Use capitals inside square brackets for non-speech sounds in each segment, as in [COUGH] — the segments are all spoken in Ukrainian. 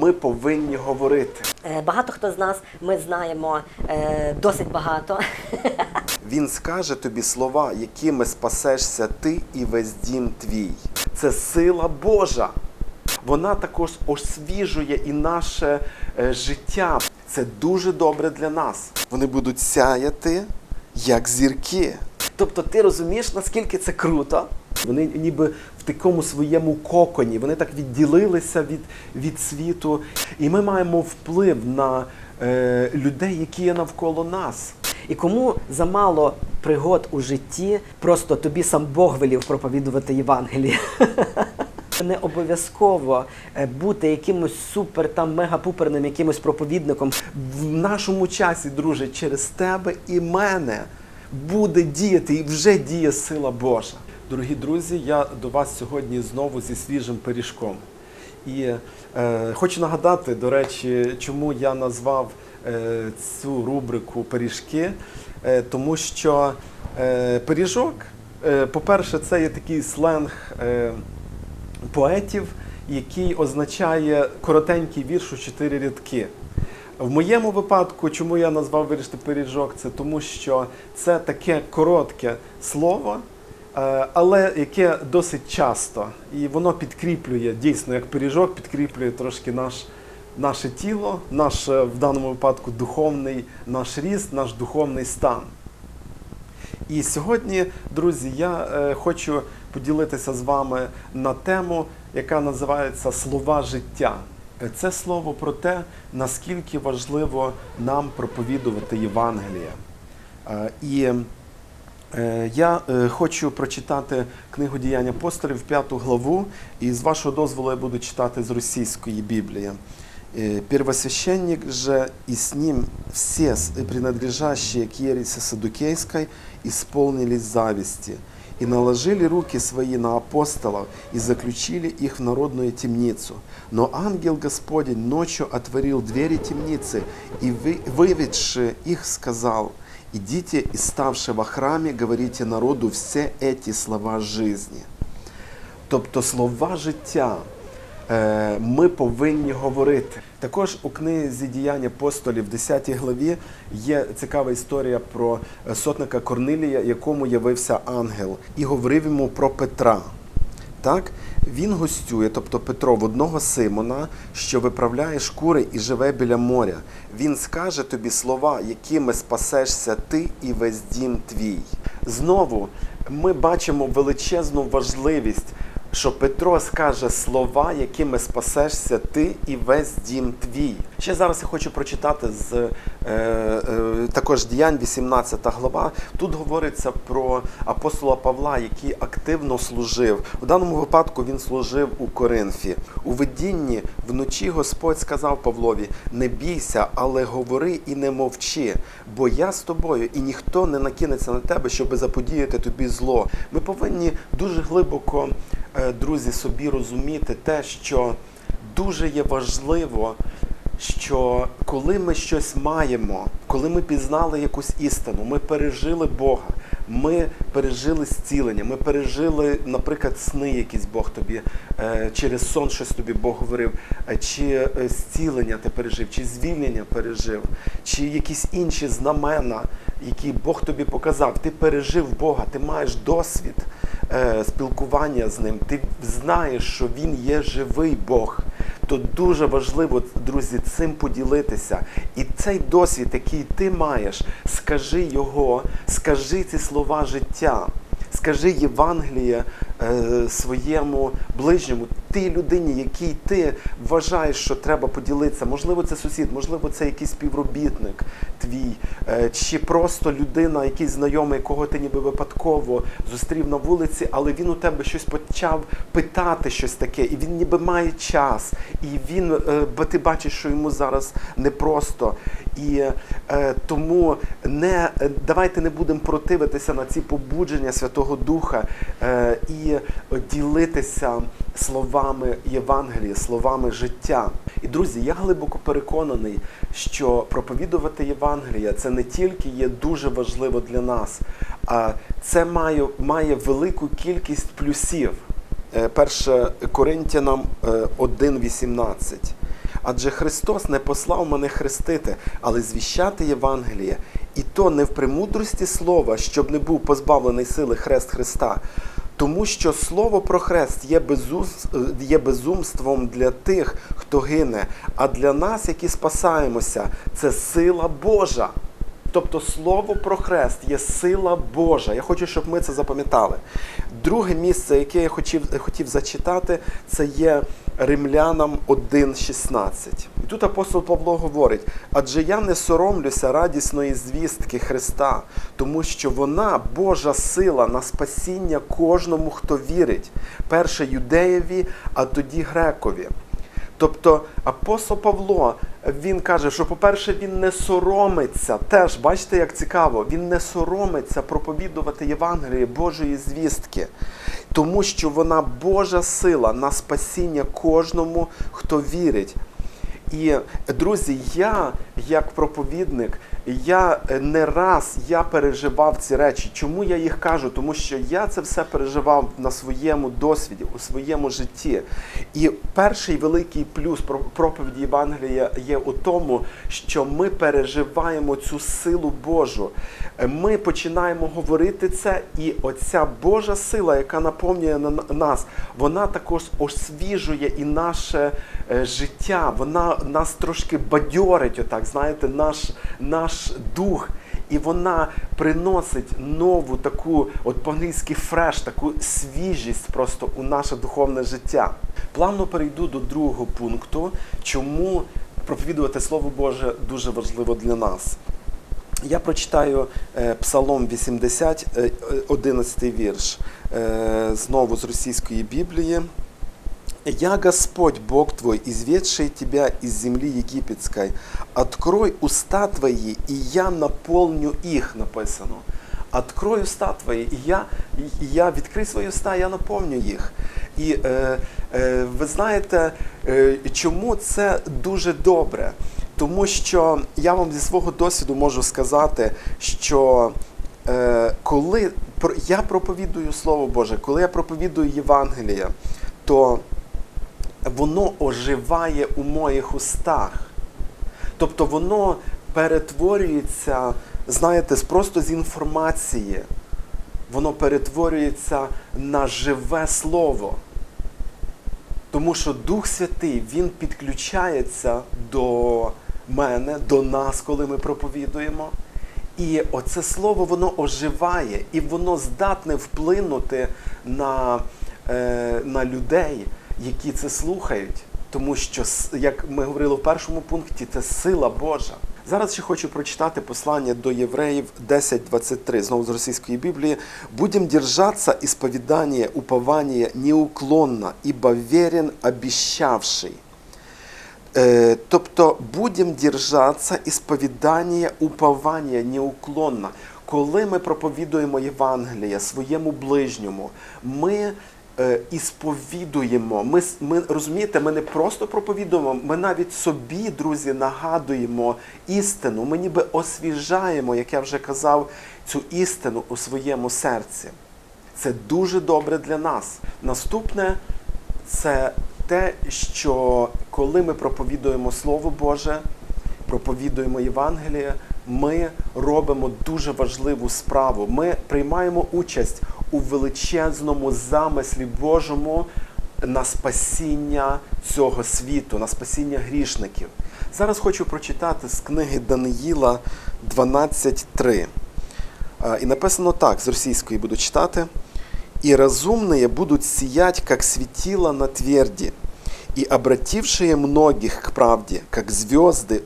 ми повинні говорити. Е, Багато хто з нас ми знаємо е, досить багато. [LAUGHS] Він скаже тобі слова, якими спасешся ти і весь дім твій. Це сила Божа. Вона також освіжує і наше е, життя. Це дуже добре для нас. Вони будуть сяяти, як зірки. Тобто, ти розумієш, наскільки це круто? Вони ніби такому своєму коконі, вони так відділилися від, від світу. І ми маємо вплив на е, людей, які є навколо нас. І кому замало пригод у житті, просто тобі сам Бог велів проповідувати Євангеліє. [LAUGHS] Не обов'язково е, бути якимось супер там мегапуперним якимось проповідником. В нашому часі, друже, через тебе і мене буде діяти і вже діє сила Божа. Дорогі друзі, я до вас сьогодні знову зі свіжим пиріжком. І е, хочу нагадати, до речі, чому я назвав е, цю рубрику пиріжки, е, тому що е, пиріжок, е, по-перше, це є такий сленг. Е, поетів, який означає коротенький вірш у чотири рядки. В моєму випадку, чому я назвав вирішити пиріжок, це тому, що це таке коротке слово, але яке досить часто. І воно підкріплює, дійсно, як пиріжок, підкріплює трошки наш, наше тіло, наш е, в даному випадку духовний наш ріст, наш духовний стан. І сьогодні, друзі, я е, хочу поділитися з вами на тему, яка називається Слова життя. Е, Це слово про те, наскільки важливо нам проповідувати Євангеліє. Е, І е, я е, хочу прочитати книгу діянь апостолів, п'яту главу, і з вашого дозволу я буду читати з російської Біблії. Э, Первосвященник же и с ним все, с- принадлежащие к ереси Садукейской, исполнились зависти и наложили руки свои на апостолов и заключили их в народную темницу. Но ангел Господень ночью отворил двери темницы и, вы- выведши их, сказал, «Идите и ставши во храме, говорите народу все эти слова жизни». Тобто слова життя е, ми повинні говорити. Також у книзі діянь апостолів, в 10 главі, є цікава історія про сотника Корнилія, якому явився ангел, і говорив йому про Петра. Так, він гостює, тобто Петро, в одного Симона, що виправляє шкури і живе біля моря. Він скаже тобі слова, якими спасешся ти і весь дім твій. Знову ми бачимо величезну важливість, що Петро скаже слова, якими спасешся ти і весь дім твій. Ще зараз я хочу прочитати з е, е, також діянь, 18 глава. Тут говориться про апостола Павла, який активно служив. У даному випадку він служив у Коринфі. У видінні вночі Господь сказав Павлові: не бійся, але говори і не мовчи, бо я з тобою, і ніхто не накинеться на тебе, щоб заподіяти тобі зло. Ми повинні дуже глибоко, друзі, собі розуміти те, що дуже є важливо що коли ми щось маємо, коли ми пізнали якусь істину, ми пережили Бога, ми пережили зцілення, ми пережили, наприклад, сни, якісь Бог тобі е, через сон щось тобі Бог говорив, е, чи е, зцілення ти пережив, чи звільнення пережив, чи якісь інші знамена, які Бог тобі показав. Ти пережив Бога, ти маєш досвід е, спілкування з ним, ти знаєш, що Він є живий Бог. То дуже важливо, друзі, цим поділитися. І цей досвід, який ти маєш, скажи його, скажи ці слова життя, скажи Євангеліє е, своєму ближньому, тій людині, якій ти вважаєш, що треба поділитися. Можливо, це сусід, можливо, це якийсь співробітник твій, е, чи просто людина, якийсь знайомий, якого ти ніби випадково зустрів на вулиці, але він у тебе щось почав питати щось таке, і він ніби має час, і він, е, бо ти бачиш, що йому зараз непросто. І е, тому не е, давайте не будемо противитися на ці побудження Святого Духа е, і ділитися словами Євангелія, словами життя. І друзі, я глибоко переконаний, що проповідувати Євангелія це не тільки є дуже важливо для нас, а це має, має велику кількість плюсів. Е, Перше Коринтянам е, 1.18. Адже Христос не послав мене хрестити, але звіщати Євангеліє, і то не в премудрості слова, щоб не був позбавлений сили хрест Христа. Тому що слово про хрест є, є безумством для тих, хто гине, а для нас, які спасаємося, це сила Божа. Тобто слово про хрест є сила Божа. Я хочу, щоб ми це запам'ятали. Друге місце, яке я хотів, хотів зачитати, це є Римлянам 1,16. І тут апостол Павло говорить: адже я не соромлюся радісної звістки Христа, тому що вона Божа сила на спасіння кожному, хто вірить, перше юдеєві, а тоді грекові. Тобто апостол Павло він каже, що, по-перше, він не соромиться. Теж бачите, як цікаво, він не соромиться проповідувати Євангеліє Божої звістки, тому що вона Божа сила на спасіння кожному, хто вірить. І друзі, я як проповідник, я е, не раз я переживав ці речі. Чому я їх кажу? Тому що я це все переживав на своєму досвіді, у своєму житті. І перший великий плюс про- проповіді Євангелія є у тому, що ми переживаємо цю силу Божу. Е, Ми починаємо говорити це, і оця Божа сила, яка наповнює на на- нас, вона також освіжує і наше е, життя. Вона нас трошки бадьорить, отак, знаєте, наш, наш дух. І вона приносить нову таку, от по-англійськи фреш, таку свіжість просто у наше духовне життя. Плавно перейду до другого пункту, чому проповідувати Слово Боже дуже важливо для нас. Я прочитаю е, Псалом 80, е, 11 вірш, е, знову з російської Біблії. «Я Господь, Бог твой, изведший тебя из земли египетской. Открой уста твои, и я наполню их», написано. Открой уста твої, і я, і я відкрий свої уста, я наповню їх. І е, е, ви знаєте, е, чому це дуже добре? Тому що я вам зі свого досвіду можу сказати, що е, коли я проповідую Слово Боже, коли я проповідую Євангеліє, то воно оживає у моїх устах. Тобто воно перетворюється, знаєте, просто з інформації, воно перетворюється на живе слово. Тому що Дух Святий Він підключається до мене, до нас, коли ми проповідуємо. І оце слово воно оживає, і воно здатне вплинути на, е, на людей, які це слухають. Тому що, як ми говорили в першому пункті, це сила Божа. Зараз ще хочу прочитати послання до євреїв 10.23, знову з російської Біблії. «Будем держаться исповедания, упования неуклонно, ибо верен обещавший». Е, Тобто будемо держатися і сповідання, уповання неуклонно. Коли ми проповідуємо Євангеліє своєму ближньому, ми і сповідуємо. Ми, ми розумієте, ми не просто проповідуємо, ми навіть собі, друзі, нагадуємо істину. Ми ніби освіжаємо, як я вже казав, цю істину у своєму серці. Це дуже добре для нас. Наступне це те, що коли ми проповідуємо Слово Боже, проповідуємо Євангеліє, ми робимо дуже важливу справу. Ми приймаємо участь у величезному замислі Божому на спасіння цього світу, на спасіння грішників. Зараз хочу прочитати з книги Даниїла 12.3. І написано так, з російської буду читати. «И разумные будут сиять, как светило на тверди, и обратившие многих к правде, как звезды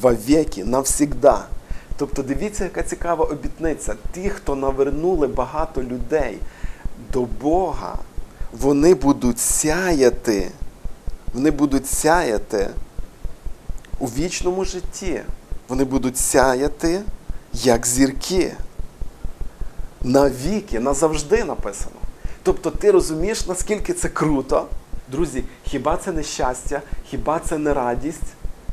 вовеки, навсегда». Тобто дивіться, яка цікава обітниця. Ті, хто навернули багато людей до Бога, вони будуть сяяти. Вони будуть сяяти у вічному житті. Вони будуть сяяти, як зірки навіки, назавжди написано. Тобто ти розумієш, наскільки це круто. Друзі, хіба це не щастя, хіба це не радість?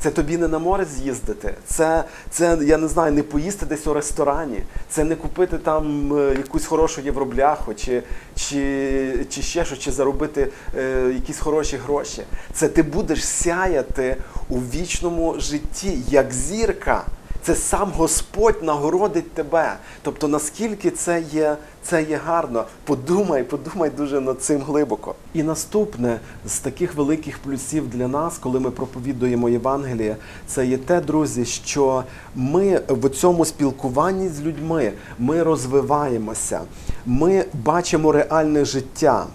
Це тобі не на море з'їздити. Це, це я не знаю, не поїсти десь у ресторані. Це не купити там е, якусь хорошу євробляху, чи, чи, чи ще щось, чи заробити е, якісь хороші гроші. Це ти будеш сяяти у вічному житті, як зірка. Це сам Господь нагородить тебе. Тобто, наскільки це є, це є гарно. Подумай, подумай дуже над цим глибоко. І наступне з таких великих плюсів для нас, коли ми проповідуємо Євангеліє, це є те, друзі, що ми в цьому спілкуванні з людьми ми розвиваємося, ми бачимо реальне життя,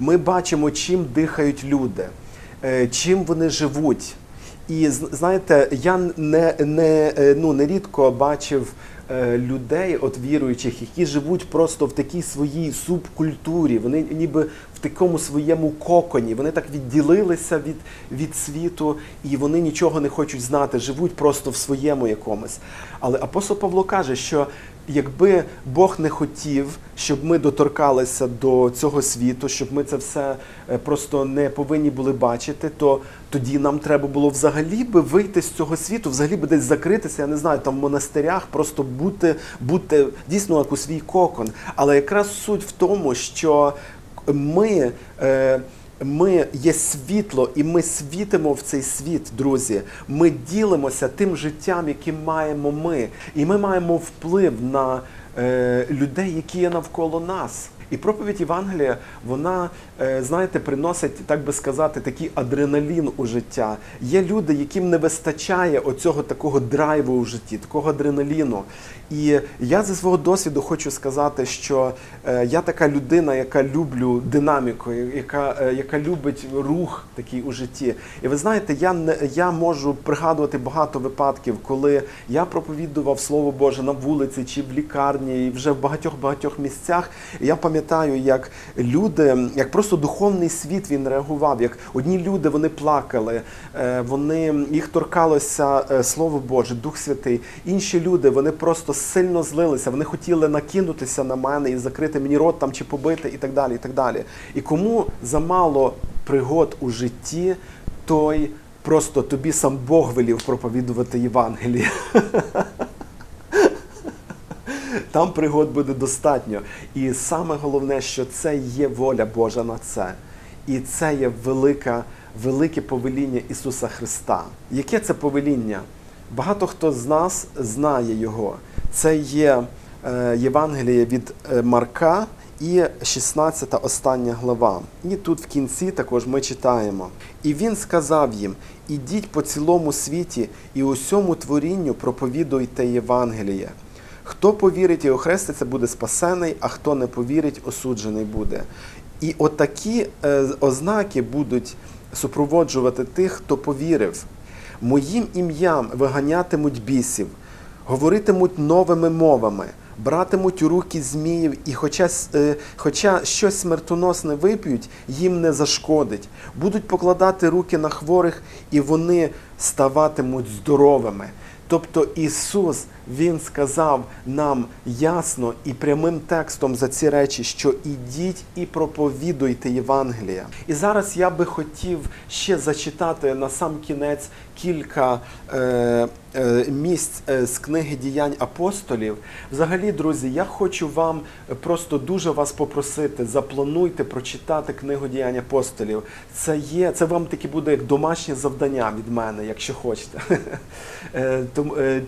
ми бачимо, чим дихають люди, е, чим вони живуть. І знаєте, я не, не, е, ну, нерідко бачив е, людей, от віруючих, які живуть просто в такій своїй субкультурі. Вони ніби в такому своєму коконі. Вони так відділилися від, від світу, і вони нічого не хочуть знати, живуть просто в своєму якомусь. Але апостол Павло каже, що якби Бог не хотів, щоб ми доторкалися до цього світу, щоб ми це все е, просто не повинні були бачити, то тоді нам треба було взагалі би вийти з цього світу, взагалі би десь закритися, я не знаю, там в монастирях, просто бути, бути дійсно як у свій кокон. Але якраз суть в тому, що ми. Е, ми є світло, і ми світимо в цей світ, друзі. Ми ділимося тим життям, яким маємо ми. І ми маємо вплив на е, людей, які є навколо нас. І проповідь Євангелія, вона, е, знаєте, приносить, так би сказати, такий адреналін у життя. Є люди, яким не вистачає оцього такого драйву у житті, такого адреналіну. І я зі свого досвіду хочу сказати, що е, я така людина, яка люблю динаміку, яка, е, яка любить рух такий у житті. І ви знаєте, я не я можу пригадувати багато випадків, коли я проповідував Слово Боже на вулиці чи в лікарні, і вже в багатьох багатьох місцях. І я пам'ятаю, як люди, як просто духовний світ він реагував. Як одні люди вони плакали, е, вони їх торкалося е, Слово Боже, Дух Святий. Інші люди вони просто сильно злилися. Вони хотіли накинутися на мене і закрити мені рот там чи побити, і так далі. І так далі. І кому замало пригод у житті, той просто тобі сам Бог велів проповідувати Євангеліє. [LAUGHS] Там пригод буде достатньо. І саме головне, що це є воля Божа на це. І це є велика, велике повеління Ісуса Христа. Яке це повеління? Багато хто з нас знає його. Це є е, Євангеліє від е, Марка і 16 остання глава. І тут в кінці також ми читаємо. І він сказав їм: Ідіть по цілому світі і усьому творінню проповідуйте Євангеліє. Хто повірить і охреститься, буде спасений, а хто не повірить, осуджений буде. І отакі е, ознаки будуть супроводжувати тих, хто повірив. Моїм ім'ям виганятимуть бісів, говоритимуть новими мовами, братимуть у руки зміїв, і хоча, е, хоча щось смертоносне вип'ють, їм не зашкодить. Будуть покладати руки на хворих, і вони ставатимуть здоровими. Тобто Ісус Він сказав нам ясно і прямим текстом за ці речі, що ідіть і проповідуйте Євангелія. І зараз я би хотів ще зачитати на сам кінець кілька е, е, місць е, з книги діянь апостолів. Взагалі, друзі, я хочу вам просто дуже вас попросити, заплануйте прочитати книгу діянь апостолів. Це є, це вам таки буде як домашнє завдання від мене, якщо хочете. [LAUGHS] Е, тому, е,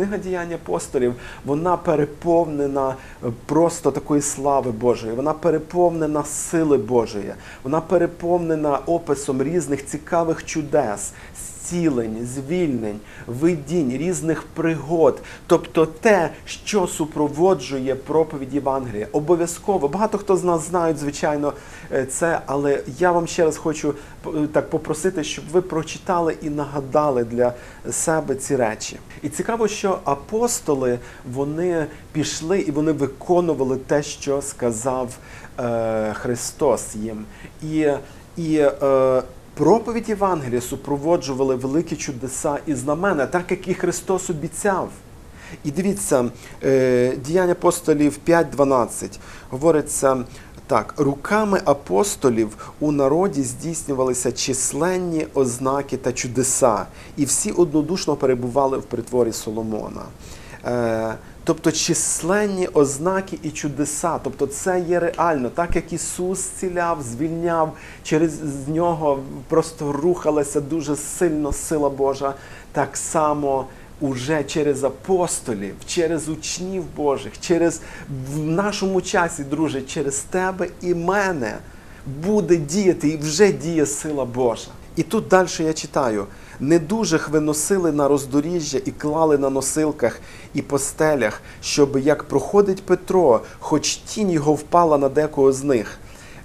Книга діяння апостолів, вона переповнена е, просто такої слави Божої, вона переповнена сили Божої, вона переповнена описом різних цікавих чудес, зцілень, звільнень, видінь, різних пригод. Тобто те, що супроводжує проповідь Євангелія. Обов'язково. Багато хто з нас знають, звичайно, е, це, але я вам ще раз хочу так попросити, щоб ви прочитали і нагадали для себе ці речі. І цікаво, що апостоли вони пішли і вони виконували те, що сказав е, Христос їм. І, і е, проповідь Євангелія супроводжували великі чудеса і знамена, так як і Христос обіцяв. І дивіться, е, діяння апостолів 5.12 говориться Так, руками апостолів у народі здійснювалися численні ознаки та чудеса, і всі однодушно перебували в притворі Соломона. Тобто численні ознаки і чудеса, тобто це є реально, так як Ісус зціляв, звільняв, через нього просто рухалася дуже сильно сила Божа, так само уже через апостолів, через учнів Божих, через в нашому часі, друже, через тебе і мене буде діяти і вже діє сила Божа. І тут далі я читаю: недужих виносили на роздоріжжя і клали на носилках і постелях, щоб як проходить Петро, хоч тінь його впала на декого з них.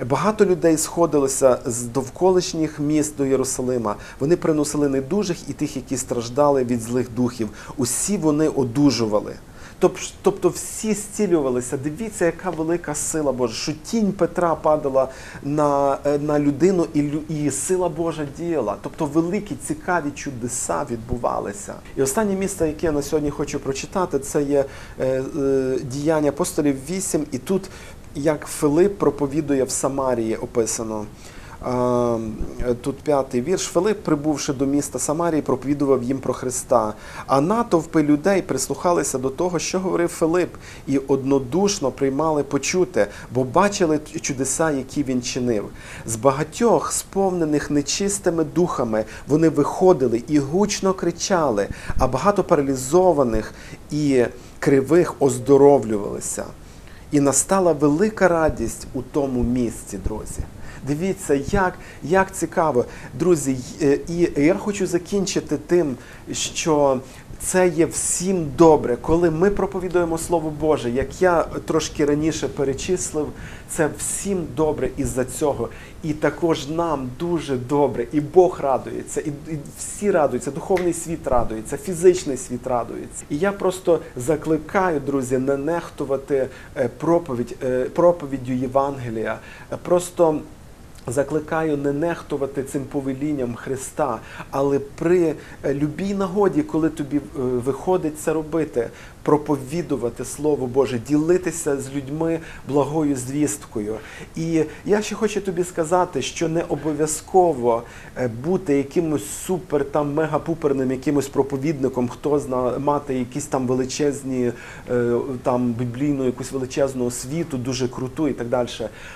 Багато людей сходилося з довколишніх міст до Єрусалима. Вони приносили недужих і тих, які страждали від злих духів. Усі вони одужували. Тоб- Тобто всі зцілювалися. Дивіться, яка велика сила Божа, що тінь Петра падала на, е, на людину, і, і сила Божа діяла. Тобто великі, цікаві чудеса відбувалися. І останнє місце, яке я на сьогодні хочу прочитати, це є е, е, діяння апостолів 8, і тут як Филип проповідує в Самарії описано. А, Тут п'ятий вірш. Филип, прибувши до міста Самарії, проповідував їм про Христа. А натовпи людей прислухалися до того, що говорив Филип, і однодушно приймали почуте, бо бачили чудеса, які він чинив. З багатьох, сповнених нечистими духами, вони виходили і гучно кричали, а багато паралізованих і кривих оздоровлювалися. І настала велика радість у тому місці, друзі. Дивіться, як, як цікаво. Друзі, е, і я хочу закінчити тим, що це є всім добре, коли ми проповідуємо Слово Боже, як я трошки раніше перечислив, це всім добре із-за цього. І також нам дуже добре, і Бог радується, і, всі радуються, духовний світ радується, фізичний світ радується. І я просто закликаю, друзі, не нехтувати е, проповідь, е, проповіддю Євангелія. Просто Закликаю не нехтувати цим повелінням Христа, але при е, любій нагоді, коли тобі е, виходить це робити, проповідувати Слово Боже, ділитися з людьми благою звісткою. І я ще хочу тобі сказати, що не обов'язково е, бути якимось супер там мегапуперним якимось проповідником, хто зна мати якісь там величезні е, там біблійну якусь величезну освіту, дуже круту і так далі.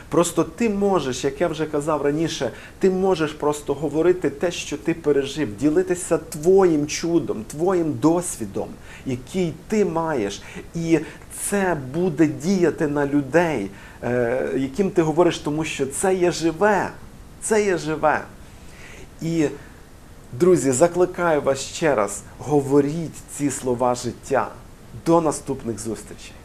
Просто ти можеш, як я вже казав раніше, ти можеш просто говорити те, що ти пережив, ділитися твоїм чудом, твоїм досвідом, який ти маєш. І це буде діяти на людей, е, яким ти говориш, тому що це є живе. Це є живе. І, друзі, закликаю вас ще раз, говоріть ці слова життя. До наступних зустрічей.